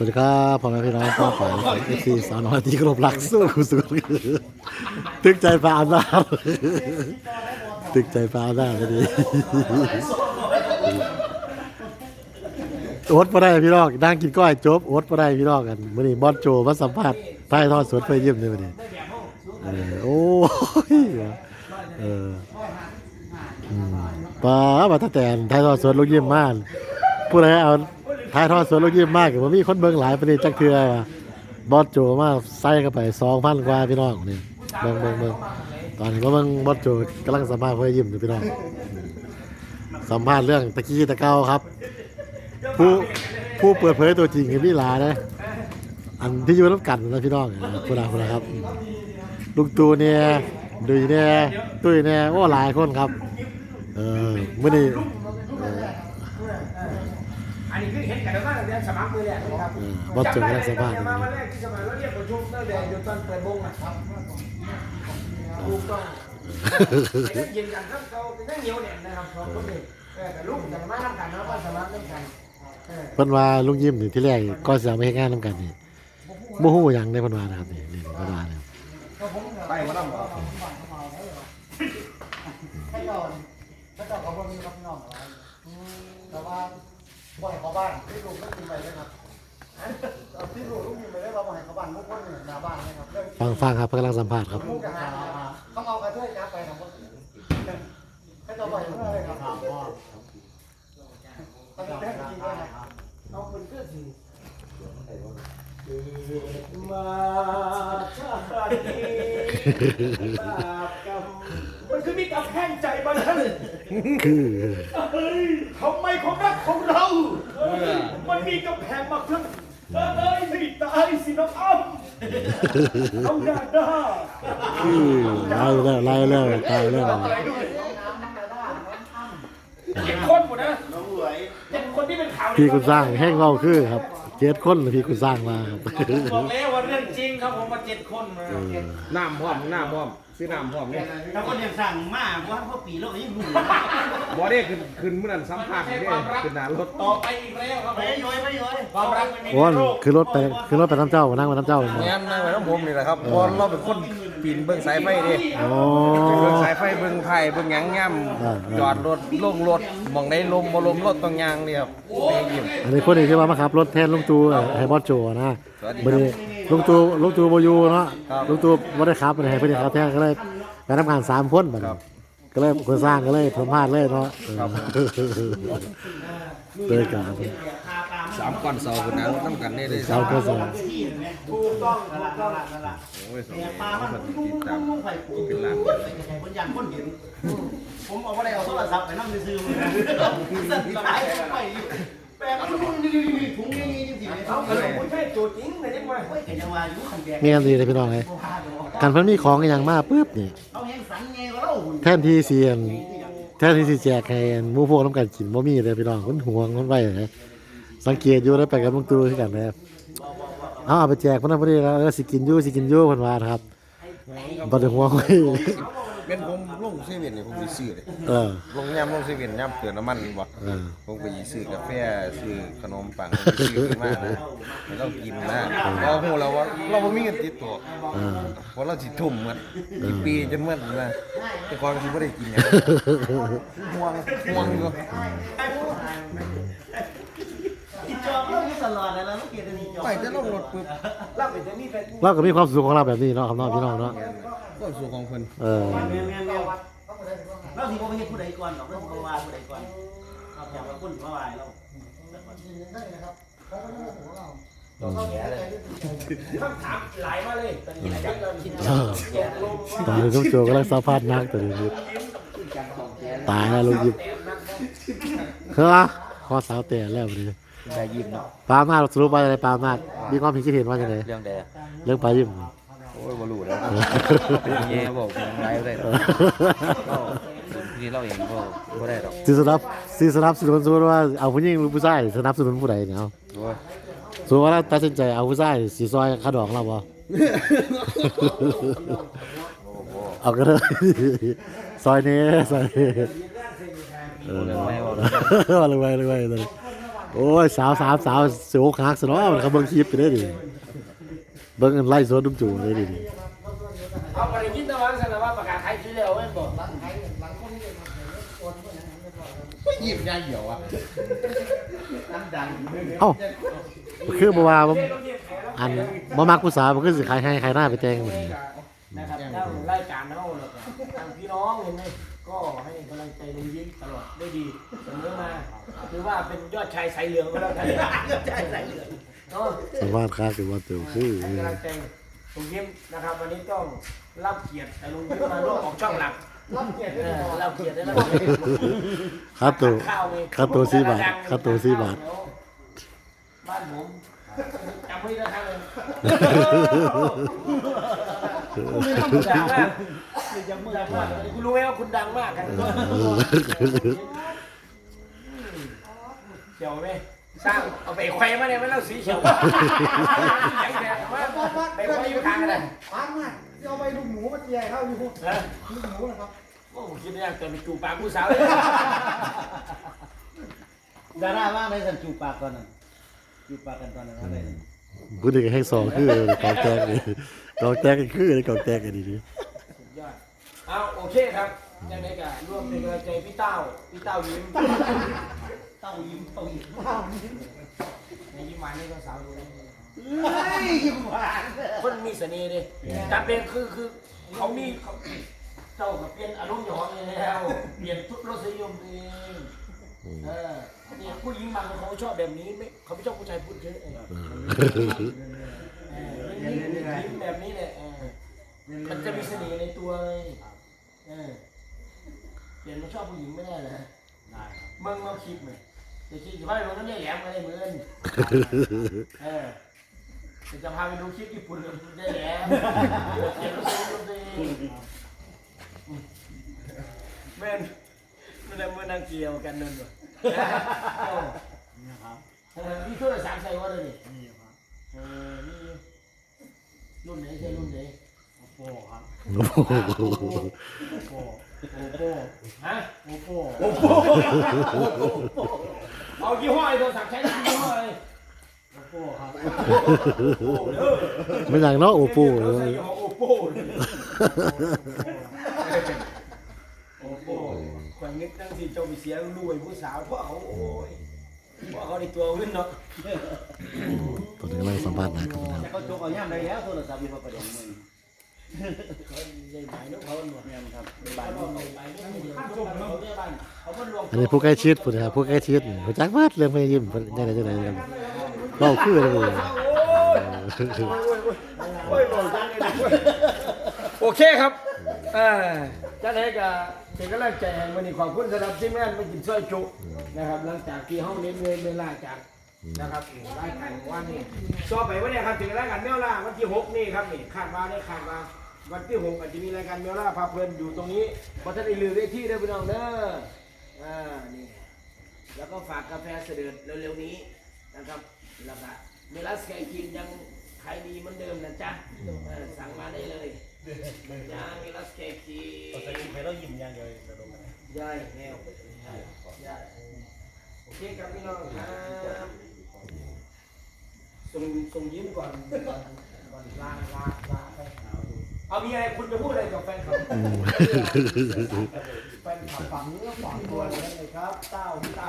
สวัสดีครับพ่อแม่พี่น้องพ่อฝ่ายเอฟซีสาวน้อยที่กรบรักสู้คุณสุดตึกใจฟ้าหน้าตึกใจฟ้าหน้าพอดีโอ๊ตมาได้พี่น้องนั่งกินก้อยจบโอ๊ตมาได้พี่น้องกันมื่อนี้บอสโจมาสัมภาษณ์ใต้ทอดสดไปเยี่ยมเลยมื่อนี้โอ้ยเออป้ามาตั้งแต่ไทยทอดสดลูกเยี่ยมมากผู้ใดเอา ท้ายทอดสวนลูกยิ้มมากผมมีคนเบิ่งหลายประเด็นจักเทือว่ะบอสโจมาใส่เข้าไปสองพันกว่าพี่น้องนี่เบิ่งเบิ่งเบิ่งตอนนี้ก็เบิ่งบอสโจกำลังสัมภาษณ์เพื่อยิ้มอยู่พี่น้องสัมภาษณ์เรื่องตะกี้ตะเกาครับ ผู้ผู้เปิดเผยตัวจริงคือพี่หลานะอันที่อยู่รับกันนะพี่น้องคุณอาคุณอาครับ ลุงตูเนี่ยดุยเนี่ยตุ้ยเนี่ยโอ้หลายคนครับ เออมื่อนี้ นนี้คือเห็นกันแล้วก็เรียนสมัครมือแรกนะครับเออบอสโจกำลังสัมภาษณ์อยู่มาวันแรกที่สมัครแล้วเรียกประชุมตั้งแต่อยู่ตอนเปิดวงนะครับถูกต้องยืนยันครับเขาเป็นเหนียวแน่นนะครับสองคนนี้แต่ลูกจะมาทำกันนะว่าสมัครเล่นกันเพิ่นว่าลุงยิ้มนี่ที่แรกก็สิเอาไปเฮ็ดงานนํกันนี่บ่ฮู้หยังได้เพิ่นว่านะครับนี่นี่เพิ่นว่านะครับไปมาแล้วให้ก่อนถ้าเกิดเขาบ่มีครับพี่น้องแต่ว่า บ่ให้เขาบ้านที่ลูกก็กินไปเลยครับเอาที่ลูกลูกกินไปได้เราบ่ให้เขาบ้านลูกคนหนึ่งหน้าบ้านนะครับเรื่องฟังฟังครับเพิ่นกำลังสัมภาษณ์ครับลูกจะหาเขาเอากระเทยจับไปทำคนให้เราบ่ให้เมื่อเลยครับตอนนี้แม่กินด้วยนะครับเอาคนก็สิมาชาตินี้บาปกรรมมันคือมีกับ แห้งใจบ้างท่านคือเฮ้ยทำไมของรักของเรา มันมีกำแพงมาครึ่งเอ้ยสิตายสิน้องอ้ำเอาหน้าด้าคือไล่แล้วไล่แล้วตายแล้วเจ็ดคนหมดนะเจ็ดคนที่เป็นข่าว พี่คุณสร้างแห้งเว้าคือครับ เจ็ดคนพี่คุณสร้างมาครับ บอกแล้วว่าเรื่องจริงครับผมมาเจ็ดคนมาน้ำพร้อมน้ำพร้อมซื้อน้ำพร้อมเนี่ยถ้าคนยังสั่งมากว่าพวกปีแล้วก็ยังรู้บอได้ขึ้นขึ้นเมื่อนั้นสัมผัสเนี่ยขึ้นหน้ารถต่อไปอีกแล้วครับไปย้อยไปย้อยความรักมันมีโอ้นคือรถไปคือรถไปน้ำเจ้านั่งไปน้ำเจ้าแม่นนั่งไว้น้ำผมนี่แหละครับเพอเราเป็นคนปีนเบิ้งสายไฟดิโอ้เบิ้งสายไฟเบิ้งไผ่เบิ้งหยังย่อ่าำจอดรถลงรถมองในลมบ่ลมรถต้องยางเดียวแม่ยิ้มอันนี้คนนี้ที่ว่ามาขับรถแทนลุงตู่ให้บอสโจนะสวัสดีครับบัดนี้ลุงตู่ลุงตู่บ่อยู่เนาะครับลุงตู่บ่ได้ขับให้เพิ่นขับแทนก็เลยไปทำงานสามคนบัดครันี้บ ก็เลยคนสร้างก็เลยสัมภาษณ์เลยเนาะครับเลยกันสามก้อนเสาขึ้นหน้ารถน้ำกันได้เลยเราก็สร้างถูกต้องถูกต้องโอ้ยสองแต่ปลาคมันนลุงติดตามลุงไผ่ปูเป็นล้านคนยันคนเห็นผมเอาอะไรเอาโทรศัพท์ไปนั่งซื้อมือสั่นสายไปอยู่แปลงถุงนี่ถุงนี่จริงๆเอาเขาขนมไม่ใช่ตัวจริงเลยใช่ไหมเฮ้ยแกจะว่าอยู่ขันแดงมีกันดีเลยพี่น้องเลย กันเพิ่นมีของอหย่างมาปุ๊บนี่เอา แห้งสันไงก็เล่าแทนที่สิอันแทนที่สิแจกให้อันหมู่พวกน้ำกันกินบ่มีเลยพี่น้องมันห่วงมันไว้เลยสังเกตอยู่แล้วไปกับลุงตู่ด้วยกันนะครับเอาเอาไปแจกเพิ่นนะพอดีแล้วเออสิกินอยู่สิกินอยู่เพิ่นว่านะครับบ่ได้ห่วงไว้ เป็นผมลงเซเว่นเนี่ยผมไปซื้อเลยเออ ลงยำลงเซเว่นยำเติมน้ำมันบ่เออ ผมก็ยีซื้อกาแฟซื้อขนมปังซื้อขึ้นมานะให้เรากินนะเราหูเราว่าเราบ่มีเงินติดตัวเออ เพราะเราสิทุ่มมันอีกปีจนเมื่อนะแต่ความสิบ่ได้กินหยังห่วงห่วงอยู่อีจอบเล่าอยู่ตลอดเลยแล้วเกียรติอีจอบไปจะลงรถปุ๊บเราเป็นจะมีเป็นเราก็มีความสุขของเราแบบนี้เนาะครับเนาะพี่น้องเนาะ ก็สู่ของเพิ่นเออแม่แม่แม่เราสิบ่ไปเฮ็ดผู้ใดก่อนหรอกเราสิบ่ว่าผู้ใดก่อนเราอยากว่าคนมาว่าเราคำถามหลายมาเลยตอนนี้อาจารย์เราคิดเออตอนนี้ลุงโจกำลังสัมภาษณ์นักตัวนี้ตายแล้วลุงยิบเฮ้อข้อสาวแต่แล้วเลยได้ยิ้มเนาะปามาสสรุปว่าอะไรปามาสมีความคิดเห็นว่าจังไงเรื่องใดเรื่องปลายิ้ม โอ้ยบ่รู้แล้วเย่บอกยังไงบ่ได้ดอกก็ที่เราเองก็บ่ได้ดอกสิสนับสิสนับสนุนสมมติว่าเอาผู้หญิงหรือผู้ชายสนับสนุนผู้ใดเนี่ยเอาโอ้ยสมมติว่าเราตัดสินใจเอาผู้ชายสีซอยขาดองเราบ่ เอาก็ได้ซอยนี้ซอยนี้เออเรื่องไม่บ่ว่าเลยไว้เลยไว้เลยโอ้ยสาวสามสาวโสกหักซะเนาะมันก็เบิ่งคลิปไปได้ดิ เบิ่งไล่สวนดุมจู่ได้ดิเอาไปกินตะวันสนะว่าประกาศขายซื้อแล้วแม่นบ่หลังไทยหลังคนนี้เลยครับโอนเพื่อนอย่างนั้นเรียบร้อยแล้วไม่หยิบยาเหี่ยวอะน้ำดังเอ้าคือบ่ว่าบ่อันบ่มักผู้สาวมันคือสิขายให้ขายหน้าไปแต่งมันนะครับถ้ารายการเฮาแล้วก็ทางพี่น้องเห็นไหมก็ให้กำลังใจลุงยิ้มตลอดได้ดีเสมอมาถือว่าเป็นยอดชายสายเหลืองก็แล้วกันยอดชายสายเหลือง เนาะสามารถค้าคือว่าเติมคือให้กำลังใจลุงยิ้มนะครับ วันนี้ต้องรับเกียรติแต่ลุงยิ้มมาร่วมออกช่องหลักรับเกียรติเอด้วยอนะรับเกียรติได้รับเกียรติค่าตัวข้าวไงค่าตัวสี่บาทค่าตัวสี่บาทบ้านผมจำไว้นะครับเลยดังมากดังมากคุณรู้ไหมว่าคุณดังมากกันเขียวไหม สร้างเอาไปไขว้มาเนี่ยไม่เล่าสีเขียวอย่างเงี้ยมาไปไขว้อยู่ทางกันเลยปานมากเอาไปลูกหมูมาเจียเข้าอยู่นะลูกหมูนะครับโอ้คิดได้ยังแต่ไปจูบปากผู้สาวเลยดาราว่าในสันจูบปากก่อนน่ะจูบปากกันตอนนั้นอะไรผู้นี้ก็ให้ซองคือกองแตกนี่กองแตกก็คือเลยกองแตกกันดีสุดยอดเอาโอเคครับยังไงก็ร่วมเป็นกำลังใจพี่เต้าพี่เต้ายิ้ม เต้ายิ้มเต้ายิ้มว้าวนี่ในยิ้มหวานนี่ก็สาวดูนะเฮ้ยยิ้มหวานคนมีเสน่ห์ดิแต่เป็นคือคือเขามีเขาเจ้ากับเปลี่ยนอารมณ์หยองเลยแล้วเปลี่ยนทุกรสนิยมเองเออเนี่ยผู้หญิงบางคนเขาชอบแบบนี้ไม่เขาไม่ชอบผู้ชายพูดเยอะเออเออยิ้มแบบนี้แหละมันจะมีเสน่ห์ในตัวเลยเออเปลี่ยนมาชอบผู้หญิงไม่ได้เหรอเมืองเราคิดไหม จะคิดว่าเราต้องเรียกแหลมมาได้เหมือนเออเดี๋ยวจะพาไปดูคลิปญี่ปุ่นเลยได้แล้วเดี๋ยวรู้สึกรู้สึกแม่นมันได้มือนางเกียวกันนั่นวะมีโทรศัพท์ใส่ว่าเลยนี่เออนี่รุ่นไหนใช่รุ่นไหนๆโอ้โหฮะโอโปโอโป เอายี่ห้อไอ้โทรศัพท์ใช้ยี่ห้ออะไรไม่อย่างเนาะโอปูเอเลอยโอโปโอโปความนึกตั้งที่เจ้ามีเสียงรวยผู้สาวเพราะเขาโอ้ยเพราะเขาในตัวขึ้นเนาะตอนนี้กำลังสัมภาษณ์นะครับ แต่เขาจกเอาย่ำได้แล้วโทรศัพท์มีพอประเด็นมึง อันนี้ผู้ใกล้ชิดผู้นะครับผู้ใกล้ชิดหัวจักวัดเรื่องไม่ยิ้มยังไงยังไงกันเล่าคือเลยโอเคครับจ้าไหนก็เป็นกำลังใจให้วันนี้ขอบคุณสำหรับที่แม่นมากินซอยจุนะครับหลังจากที่ห้องเน้เวลาจาก นะครับรายการว่านี่ต่อไปวันนี้ครับถึงรายการเมล่าวันที่หกนี่ครับนี่คาดว่าได้คาดว่าวันที่หกอาจจะมีรายการเมล่าพาเพลินอยู่ตรงนี้เพราะท่านได้ลืมได้ที่ได้พี่น้องเด้ออ่านี่แล้วก็ฝากกาแฟเสด็จเร็วๆนี้นะครับแล้วก็เมลัสไก่กินยังขายดีเหมือนเดิมนะจ๊ะเออสั่งมาได้เลยจ้าเมลัสไก่กินใครต้องยิ้มอย่างเดียวย่อยแนวย่อยโอเคครับพี่น้องครับ ส่งส่งยิ้มก่อนก่อนก่อนลาลาลาไปเอามีอะไรคุณจะพูดอะไรกับแฟนคลับแฟนคลับฝั่งเนื้อฝั่งตัวเลยครับเต้าพี่เต้า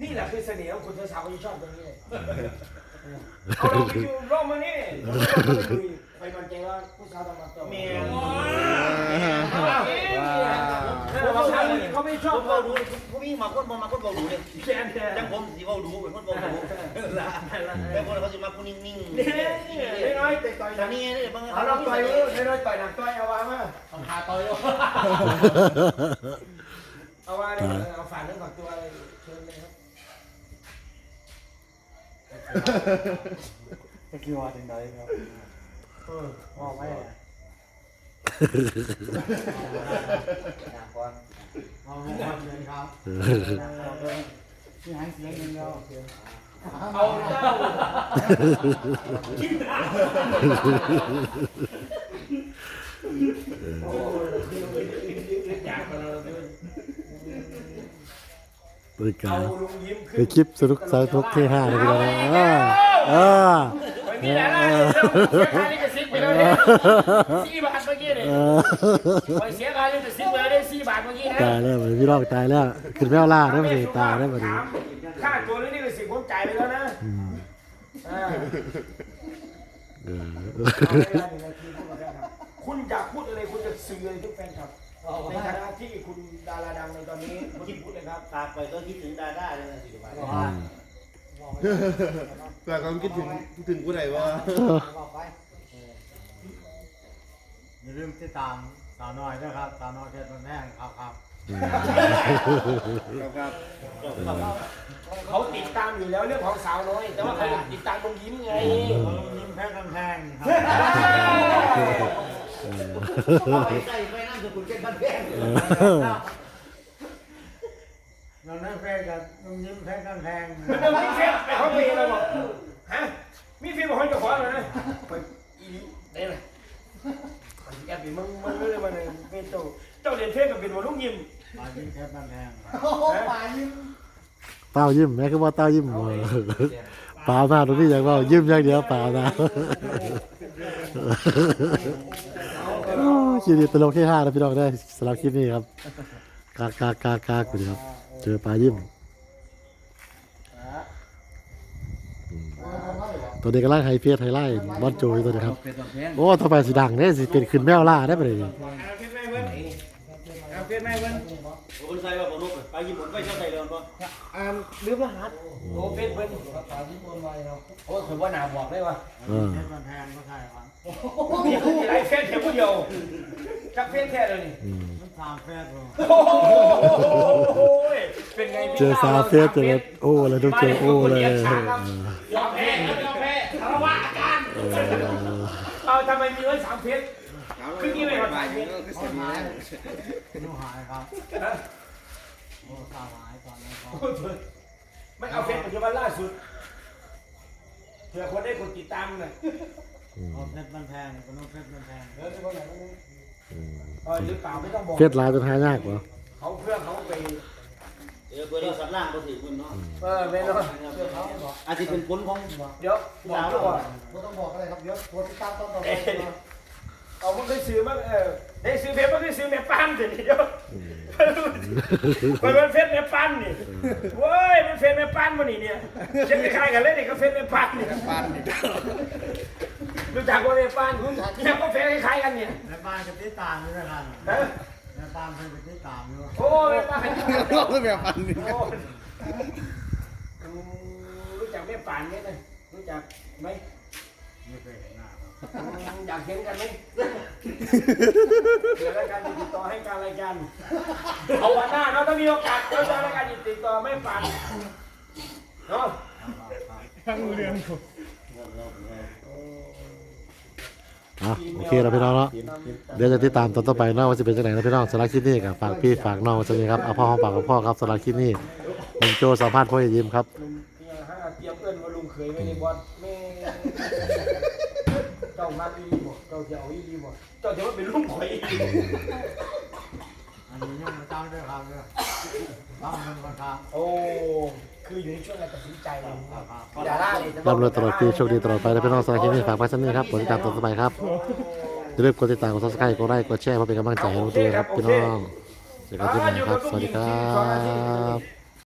นี่แหละคือเสน่ห์ของคุณสาวๆที่ชอบตรงนี้เลยเอาเราไปอยู่ร่มมานี่ไปนอนใจว่าผู้สาวต้องมาตัวเมียเขาไม่ชอบผมเบาดูผ มมีมาคนบ่มาคนเบาดูเลยแฟนแท้จังผมสีเบาดูเป็นคนเบาดูแต่คนเขาจะมาคนนิ่งๆนี่น้อยต่อยทางนี้เนี่ยบางเอาเราต่อยน้อยต่อยหนักต่อยเอาวางมาหาต่อยเอาวางเอาฝากเรื่องของตัวเชิญเลยครับจะคิดว่าถึงไหนครับเออบอกไว้ เอาลงมาเลยครับที่หายเสียงเงินแล้วเอาเจ้าโอ้ยอยากมาเราด้วยบริการเอาลุงยิ้มเป็นคลิปสนุกสนุกเท่ห้าเลยพี่น้องเออเออ ไม่มีอะไรเลยเสียค่าลิขสิทธิ์ไปแล้วเนี่ยสี่บาทเมื่อกี้เนี่ยเออไปเสียค่าลิขสิทธิ์ไปแล้วได้สี่บาทเมื่อกี้นะตายแล้วพี่น้องตายแล้วขึ้นแมวล่าได้มาดิตายได้มาดิค่าตัวนี่ลิขสิทธิ์ผมจ่ายไปแล้วนะอ่าเออคุณอยากพูดอะไรคุณจะสื่ออะไรทุกแฟนคลับในฐานะที่คุณดาราดังในตอนนี้คุณพูดเลยครับตากไปก็คิดถึงดาด้าเลยนะสิบาทแต่ความคิดถึงคิดถึงผู้ใดว่า อย่าลืมติดตามสาวน้อยด้วยครับสาวน้อยเพชรมันแห้งครับครับครับเขาติดตามอยู่แล้วเรื่องของสาวน้อย แต่ว่าเขาอยากติดตามตรงยิ้มไงยิ้มแพ้กำแพงครับใส่ไปนั่งสกุลเก้นบ้านแพงน้องนั่งแพ้กับน้องยิ้มแพ้กำแพงมันจะมีเฟซไปเขาไปเราบอกฮะมีเฟซบอกเขาจะขอเลยนะไปอีนี่แหละ แอบไปมึงมึงเลยมาเลยเป็นเจ้าเจ้าเรียนเทศกับเป็นวันลุงยิ้มมายิ้มแพ้กำแพงเต้ายิ้มแม่คือว่าเต้ายิ้มเออเปล่าหน้าตรงนี้อย่างว่ายิ้มอย่างเดียวเปล่าหน้าโอ้ยคลิปนี้ตลกแค่ห้านะพี่น้องได้อสำหรับคลิปนี้ครับ กากากากากคุณครับ เจอปลายิ้ม ตัวนี้กำลังไฮเฟียไฮไล่บอลโจยตัวนี้ครับเป็นตัวแพงโอ้ต่อไปสีดังเนี่ยสิเป็นขึ้นแมวล่าได้ไปเลยเอาเฟซแม่เพิ่นเอาเฟซแม่เพิ่นคนใส่ว่าผมนุ๊กไปญี่ปุ่นไปเช่าใส่เดินป่ะอ่าลืมรหัสโอ้เฟซเพิ่นโอ้ถือว่าหนาบอกได้ว่าเออแพ้กำแพงก็ใช่ครับมีหลายเฟซแค่ผู้เดียวจักเฟซแค่เลยนี่อืมมันตามแพ้ตัวโอ้โหเป็นไงพี่เจอซาเฟสเจอโอ้เลยต้องเจอโอ้เลยเออยอมแพ้ย ทำไมมีไว้สามเฟซคือนี่ไม่หมดสามเฟซเขาหายเขาหายครับโอ้สาวหายตอนนั้นครับไม่เอาเฟซปัจจุบันล่าสุดเผื่อคนได้คนติดตามหน่อยเอาเพชรมันแพงก็น้องเพชรมันแพงเออหรือเปล่าไม่ต้องบอกเฟสลายจนหายากเหรอเขาเครื่องเขาไป เออเบอร์นี้สับล่างก็ถือคุณเนาะเออไม่ต้องอาจจะเป็นผลของเดี๋ยวบอกแล้วก่อนไม่ต้องบอกอะไรครับเดี๋ยวโทรติดตามตอนต่อไปเอ๊ะเอามันเคยซื้อมั้งเออได้ซื้อเพชรมันเคยซื้อแม่ปั้นเดี๋ยวนี้เดี๋ยวมันเป็นเฟซแม่ปั้นนี่เว้ยมันเฟซแม่ปั้นมันนี่เนี่ยจะคล้ายๆกันเลยนี่ก็เฟซแม่ปั้นนี่ปั้นรู้จักว่าแม่ปั้นเนี่ยก็เฟซคล้ายๆกันเนี่ยในบ้านจะติดตามอยู่ด้วยกันฮะ ในบ้านเพิ่นจะติดตามอยู่โอ้แม่ปั้นเราก็แบบปั้นนี่โอ้อืมรู้จักแม่ป่านไหมนะรู้จักไหมไม่เคยเห็นหน้าครับอยากเห็นกันไหมเดี๋ยวรายการติดต่อให้การรายการเอาวันหน้าเราต้องมีโอกาสเราจะรายการติดต่อแม่ป่านเนาะ อะโอเคเราพี่น้องเนาะเดี๋ยวจะติดตามตอนต่อไปเนาะว่าจะเป็นจังไหนนะพี่น้องสำหรับคลิปนี้กับฝากพี่ฝากน้องไว้สักนิดครับเอาพ่อห้อมปากกับพ่อครับสำหรับคลิปนี้ผมโจสัมภาษณ์พ่อยิ้มครับลุงเนี่ยฮะเตรียมเอิ้นว่าลุงเคยไม่ได้บอลแม่เจ้ามาอีหลีบ่เจ้าจะเอาอีหลีบ่เจ้าจะว่าเป็นลุงข่อยอีอันนี้ยังม่ตั้งด้วยครับเนี่ยตั้งเป็นคนครับโอ้ คืออยู่ในช่วงการตัดสินใจเลยดาราเนี่ยร่ำรวยตลอดปีโชคดีตลอดไปและพี่น้องสายเคียฝากไว้สักนิดครับกดติดตามตอนสบายครับอย่าลืมกดติดตามกดซับสไครต์กดไลค์กดแชร์เพื่อเป็นกำลังใจให้เราด้วยครับพี่น้องเจอกันที่ไหนครับ สวัสดีครับ